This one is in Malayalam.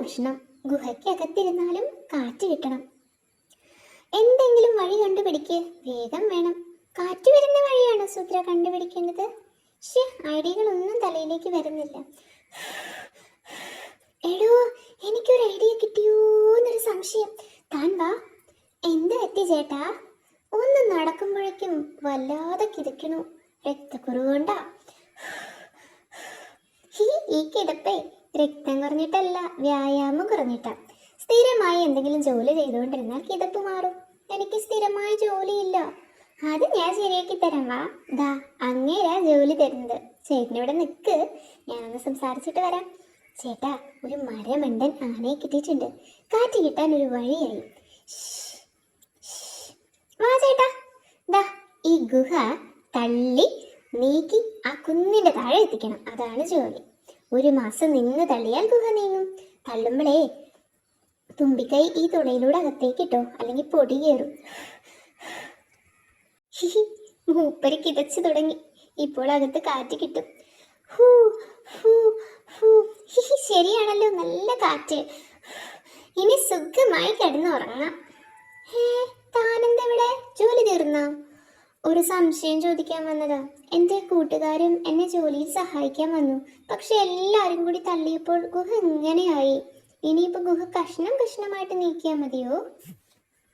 ഉഷ്ണം ഗുഹയ്ക്കകത്തിരുന്നാലും കാറ്റ് കിട്ടണം. എന്തെങ്കിലും വഴി കണ്ടുപിടിക്ക് വേഗം വേണം. കാറ്റ് വരുന്ന വഴിയാണ് സൂത്ര കണ്ടുപിടിക്കേണ്ടത്? ശ്ശേ ഐഡിയകളൊന്നും തലയിലേക്ക് വരുന്നില്ല. എടോ എനിക്കൊരു ഐഡിയ കിട്ടിയോ എന്നൊരു സംശയം. താൻ വാ. എന്ത് പറ്റി ചേട്ടാ? ഒന്ന് നടക്കുമ്പോഴേക്കും വല്ലാതെ കിതക്കണു രക്തക്കുറവ് കൊണ്ടാ ഈ കിടപ്പേ രക്തം കുറഞ്ഞിട്ടല്ല വ്യായാമം കുറഞ്ഞിട്ടാ. സ്ഥിരമായി എന്തെങ്കിലും ജോലി ചെയ്തുകൊണ്ടിരുന്നാൽ കിതപ്പ് മാറും. എനിക്ക് സ്ഥിരമായ ജോലിയില്ല. അത് ഞാൻ ശരിയാക്കി തരാം. വാ ദാ അങ്ങേരാ ജോലി തരുന്നത്. ചേട്ടനിവിടെ നിൽക്ക് ഞാനൊന്ന് സംസാരിച്ചിട്ട് വരാം. ചേട്ടാ ഒരു മരമണ്ടൻ ആനയെ കിട്ടിയിട്ടുണ്ട്. കാറ്റ് കിട്ടാൻ ഒരു വഴിയായി. വാ ചേട്ടാ. ദാ ഈ ഗുഹ തള്ളി നീക്കി ആ കുന്നിന്റെ താഴെ എത്തിക്കണം. അതാണ് ജോലി. ഒരു മാസം നിന്ന് തള്ളിയാൽ ഗുഹ നീങ്ങും. തള്ളുമ്പളേ തുമ്പിക്കൈ ഈ തുണയിലൂടെ അകത്തേക്ക് അല്ലെങ്കിൽ പൊടി കയറും. മൂപ്പര് കിതച്ചു തുടങ്ങി. ഇപ്പോൾ അകത്ത് കാറ്റ് കിട്ടും. ഹൂ, ഹൂ, ഹൂ. ശരിയാണല്ലോ നല്ല കാറ്റ്. ഇനി സുഖമായി കിടന്നുറങ്ങാം. ഹേ താനെന്തെവിടെ? ജോലി തീർന്നോ? ഒരു സംശയം ചോദിക്കാൻ വന്നതാ. എന്റെ കൂട്ടുകാരും എന്നെ ജോലിയിൽ സഹായിക്കാൻ വന്നു. പക്ഷെ എല്ലാവരും കൂടി തള്ളിയപ്പോൾ ഗുഹ എങ്ങനെയായി ഇനിയിപ്പോൾ ഗുഹ കഷ്ണം കഷ്ണമായിട്ട് നീക്കിയാൽ മതിയോ?